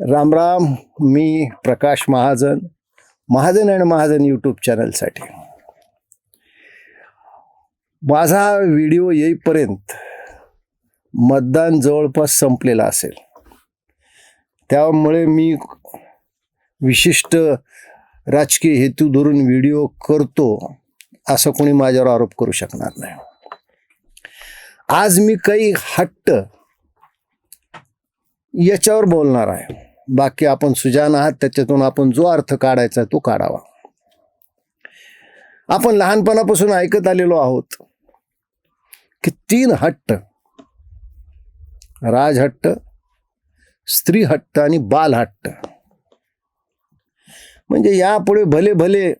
रामराम मी Prakash Mahajan Mahajan and Mahajan YouTube चॅनलसाठी माझा व्हिडिओ येईपर्यंत मतदान जवळपास संपलेलं असेल. त्यामुळे मी विशिष्ट राजकीय हेतू धरून व्हिडिओ करतो असं कोणी माझ्यावर आरोप करू शकणार नाही. आज मी काही हट्ट याच्यावर बोलणार आहे. बाकी आपण सुजान आहात त्याच्यातून आपण जो अर्थ काढायचा तो काढावा. आपण लहानपणापासून ऐकत आलेलो आहोत की तीन हट्ट राजहट्ट स्त्री हट्ट आणि बालहट्ट म्हणजे यापुढे भले भले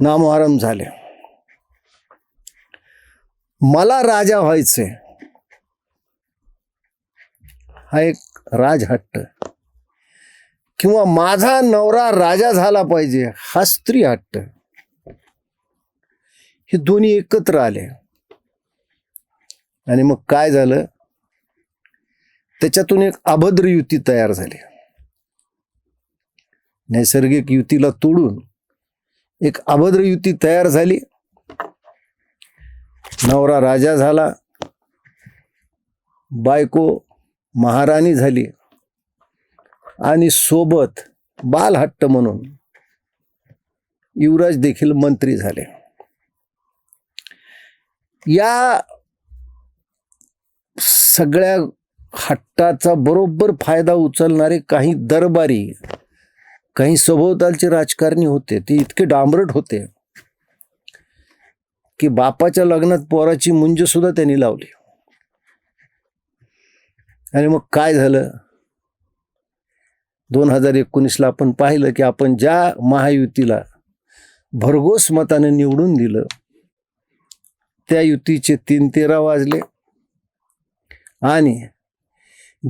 नामोहरम झाले. मला राजा व्हायचे. हा एक राजहट्ट. किंवा माझा नवरा राजा झाला पाहिजे हा स्त्री हट्ट. हे दोन्ही एकत्र आले. आणि मग काय झालं? त्याच्यातून एक अभद्र युती तयार झाली. नैसर्गिक युतीला तोडून एक अभद्र युती तयार झाली. नवरा राजा झाला. बायको महाराणी झाली. आणि सोबत बालहट्ट म्हणून युवराज देखील मंत्री झाले. या सगळ्या हट्टाचा बरोबर फायदा उचलणारे काही दरबारी काही सभोवतालचे राजकारणी होते. ते इतके डांबरट होते की बापाच्या लग्नात पोराची मुंज सुद्धा त्यांनी लावली. आणि मग काय झालं? दोन हजार एकोणीसला आपण पाहिलं की आपण ज्या महायुतीला भरघोस मताने निवडून दिलं त्या युतीचे तीन तेरा वाजले. आणि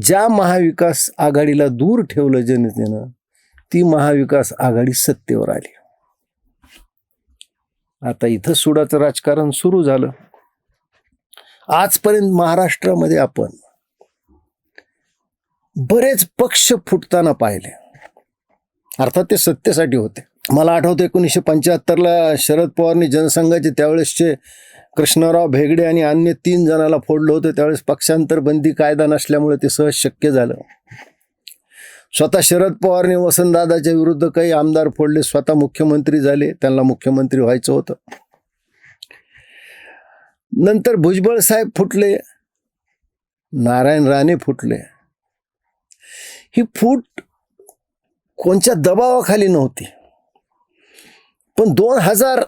ज्या महाविकास आघाडीला दूर ठेवलं जनतेनं ती महाविकास आघाडी सत्तेवर आली. आता इथं सुडाचं राजकारण सुरू झालं. आजपर्यंत महाराष्ट्रामध्ये आपण बरेच पक्ष फुटताना पाहिले. अर्थात ते सत्तेसाठी होते. मला आठवतं एकोणीसशे पंच्याहत्तरला शरद पवारनी जनसंघाचे त्यावेळेसचे कृष्णराव भेगडे आणि अन्य तीन जणाला फोडलं होतं. त्यावेळेस पक्षांतर बंदी कायदा नसल्यामुळे ते सहज शक्य झालं. स्वतः शरद पवारने वसंतदादाच्या विरुद्ध काही आमदार फोडले. स्वतः मुख्यमंत्री झाले. त्यांना मुख्यमंत्री व्हायचं होतं. नंतर भुजबळ साहेब फुटले. नारायण राणे फुटले. ही फूट कोणच्या दबावाखाली नव्हती. पण दोन हजार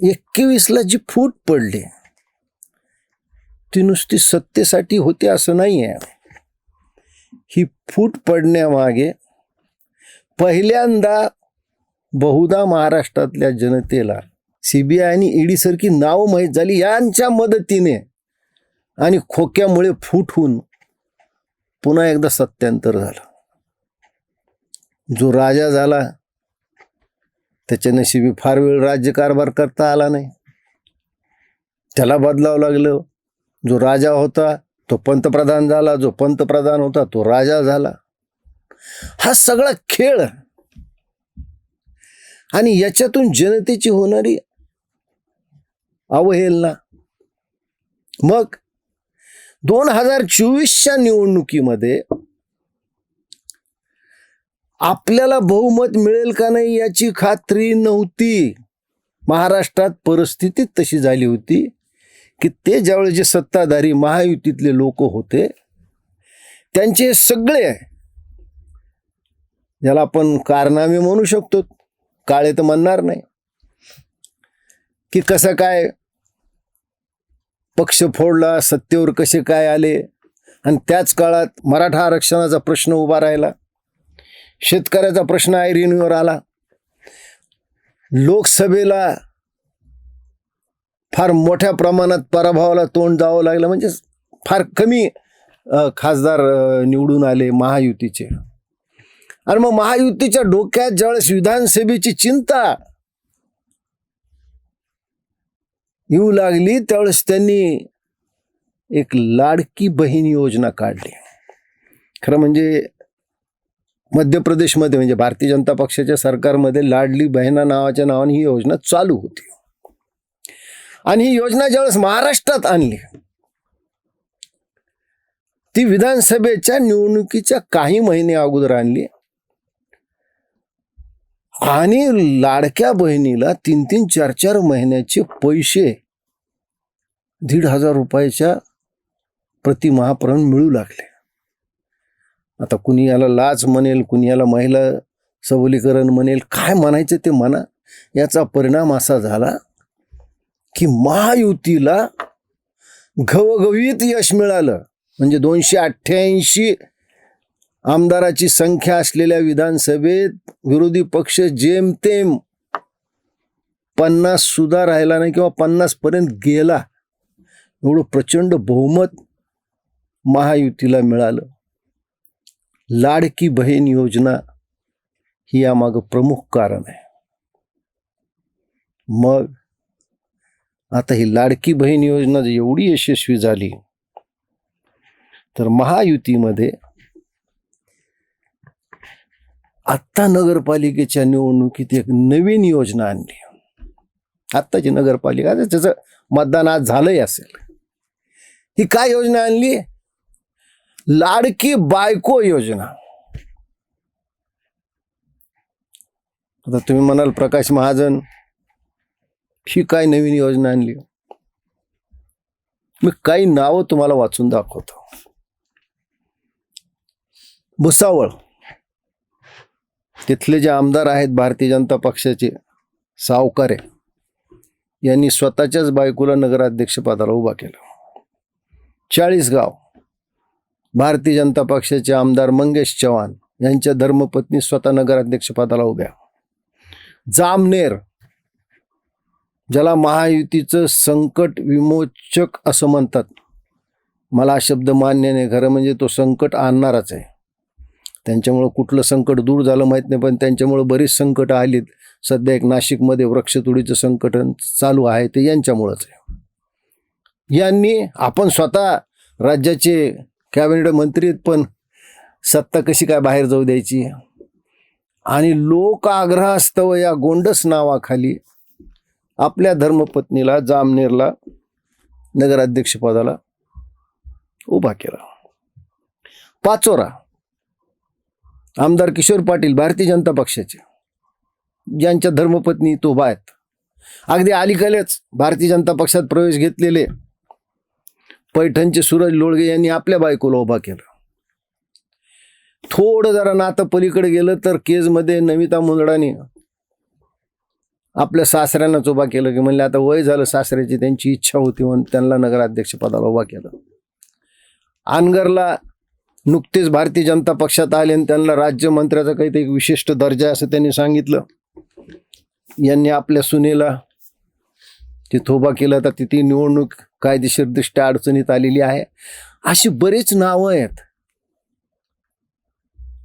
एकवीसला जी फूट पडली ती नुसती सत्तेसाठी होती असं नाही आहे ही फूट पडण्यामागे पहिल्यांदा बहुधा महाराष्ट्रातल्या जनतेला सीबीआय आणि ईडीसारखी नावं माहीत झाली यांच्या मदतीने आणि खोक्यामुळे फूट होऊन पुन्हा एकदा सत्यांतर झालं. जो राजा झाला त्याच्या नशिबी फार वेळ राज्यकारभार करता आला नाही. त्याला बदलावं लागलं. जो राजा होता तो पंतप्रधान झाला. जो पंतप्रधान होता तो राजा झाला. हा सगळा खेळ आणि याच्यातून जनतेची होणारी अवहेलना. मग दोन हजार चोवीसच्या निवडणुकीमध्ये आपल्याला बहुमत मिळेल का नाही याची खात्री नव्हती. महाराष्ट्रात परिस्थिती तशी झाली होती की ते ज्यावेळेस जे सत्ताधारी महायुतीतले लोक होते त्यांचे सगळे ज्याला आपण कारनामे म्हणू शकतो काळे तर म्हणणार नाही. की कसं काय पक्ष फोडला सत्तेवर कसे काय आले? आणि त्याच काळात मराठा आरक्षणाचा प्रश्न उभा राहिला. शेतकऱ्याचा प्रश्न ऐरिणीवर आला. लोकसभेला फार मोठ्या प्रमाणात पराभवाला तोंड जावं लागलं. म्हणजे फार कमी खासदार निवडून आले महायुतीचे. आणि मग महायुतीच्या डोक्यात ज्यावेळेस विधानसभेची चिंता येऊ लागली त्यावेळेस त्यांनी एक लाडकी बहीण योजना काढली. खरं म्हणजे मध्य प्रदेशमध्ये म्हणजे भारतीय जनता पक्षाच्या सरकारमध्ये लाडली बहिणा नावाच्या नावाने ही योजना चालू होती. आणि ही योजना ज्यावेळेस महाराष्ट्रात आणली ती विधानसभेच्या निवडणुकीच्या काही महिने अगोदर आणली. आणि लाडक्या बहिणीला तीन तीन चार चार महिन्याचे पैसे दीड हजार रुपयाच्या प्रति मिळू लागले. आता कुणी याला लाच म्हणेल कुणी याला महिला सबलीकरण म्हणेल काय म्हणायचं ते म्हणा. याचा परिणाम असा झाला की महायुतीला घवघवीत यश मिळालं. म्हणजे दोनशे अठ्ठ्याऐंशी आमदाराची संख्या असलेल्या विधानसभेत विरोधी पक्ष जेमतेम पन्नास सुद्धा राहिला नाही किंवा पन्नास पर्यंत गेला. एवढं प्रचंड बहुमत महायुतीला मिळालं. लाडकी बहीण योजना ही यामागं प्रमुख कारण आहे. मग आता ही लाडकी बहीण योजना एवढी यशस्वी झाली तर महायुतीमध्ये आत्ता नगरपालिकेच्या निवडणुकीत एक नवीन योजना आणली. आत्ताची नगरपालिका त्याचं मतदान आज झालंही असेल. ही काय योजना आणली? लाडकी बायको योजना. आता तुम्ही म्हणाल प्रकाश महाजन ही काय नवीन योजना आणली? मी काही नावं तुम्हाला वाचून दाखवतो. भुसावळ. तिथले जे आमदार आहेत भारतीय जनता पक्षाचे सावकारे यांनी स्वतःच्याच बायकोला नगराध्यक्षपदाला उभा उभा केलं. चाळीसगाव भारतीय जनता पक्षाचे आमदार मंगेश चव्हाण यांच्या धर्मपत्नी स्वतः नगराध्यक्षपदाला उभ्या. जामनेर ज्याला महायुतीचं संकट विमोचक असं म्हणतात मला शब्द मान्य नाही खरं म्हणजे तो संकट आणणारच आहे. त्यांच्यामुळं कुठलं संकट दूर झालं माहीत नाही पण त्यांच्यामुळं बरीच संकटं आलीत. सध्या एक नाशिकमध्ये वृक्षतोडीचं संकट चालू आहे ते यांच्यामुळंच आहे. यांनी आपण स्वतः राज्याचे कॅबिनेट मंत्री आहेत पण सत्ता कशी काय बाहेर जाऊ द्यायची? आणि लोक आग्रहास्तव या गोंडस नावाखाली आपल्या धर्मपत्नीला जामनेरला नगराध्यक्षपदाला उभा केला. पाचोरा आमदार किशोर पाटील भारतीय जनता पक्षाचे. ज्यांच्या धर्मपत्नी तो आहेत. अगदी अलीकडेच भारतीय जनता पक्षात प्रवेश घेतलेले पैठणचे सूरज लोळगे यांनी आपल्या बायकोला उभा केलं. थोडं जरा नातं पलीकडे गेलं तर केजमध्ये नमिता मुंदडाने आपल्या सासऱ्यांनाच उभा केलं की म्हणले आता वय झालं सासऱ्याची त्यांची इच्छा होती म्हणून त्यांना नगराध्यक्ष पदाला उभा केलं. आनगरला नुकतेच भारतीय जनता पक्षात आले आणि त्यांना राज्यमंत्र्याचा काहीतरी एक विशिष्ट दर्जा असं त्यांनी सांगितलं. यांनी आपल्या सुनेला ती उभा केला तर तिथे निवडणूक कायदेशीरदृष्ट्या अडचणीत आलेली आहे. अशी बरीच नावं आहेत.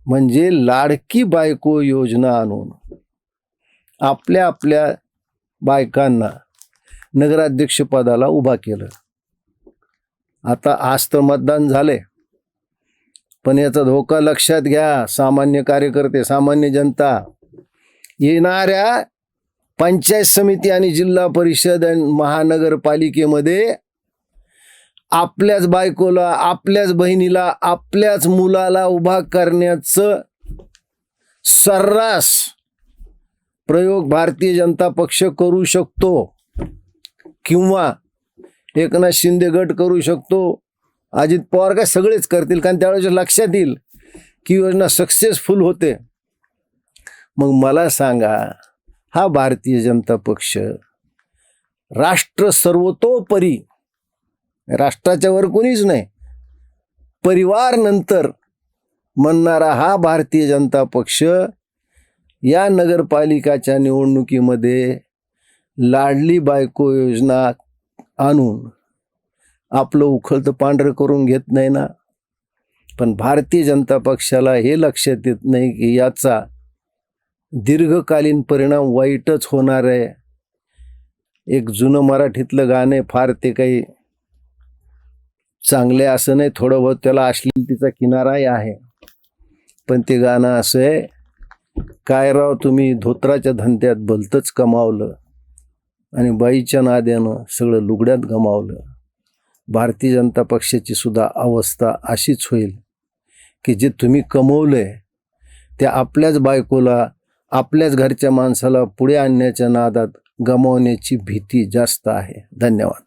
म्हणजे लाडकी बायको योजना आणून आपल्या आपल्या बायकांना नगराध्यक्षपदाला उभा केलं. आता आज तर मतदान झालंय. पण याचा धोका लक्षात घ्या. सामान्य कार्यकर्ते सामान्य जनता. येणाऱ्या पंचायत समिती आणि जिल्हा परिषद आणि महानगरपालिकेमध्ये आपल्याच बायकोला आपल्याच बहिणीला आपल्याच मुलाला उभा करण्याचं सर्रास प्रयोग भारतीय जनता पक्ष करू शकतो. किंवा एकनाथ शिंदे गट करू शकतो. अजित पवार काय सगळेच करतील कारण त्यावेळेस लक्षात येईल की योजना सक्सेसफुल होते. मग मला सांगा हा भारतीय जनता पक्ष राष्ट्र सर्वतोपरी राष्ट्राच्या वर कोणीच नाही परिवार नंतर म्हणणारा हा भारतीय जनता पक्ष या नगरपालिकाच्या निवडणुकीमध्ये लाडली बायको योजना आणून आपलं उखळतं पांढरं करून घेत नाही ना. पण भारतीय जनता पक्षाला हे लक्षात येत नाही की याचा दीर्घकालीन परिणाम वाईटच होणार आहे. एक जुनं मराठीतलं गाणं आहे, फार ते काही चांगले असं नाही थोडं बहुत त्याला अश्लीलतेचा किनाराही आहे. पण ते गाणं असं आहे काय राव तुम्ही धोत्राच्या धंद्यात भलतंच कमावलं आणि बाईच्या नाद्यानं सगळं लुगड्यात गमावलं. भारतीय जनता पक्षाची सुद्धा अवस्था अशीच होईल की जे तुम्ही कमवलं आहे ते आपल्याच बायकोला आपल्याच घरच्या माणसाला पुढे आणण्याच्या नादात गमावण्याची भीती जास्त आहे. धन्यवाद.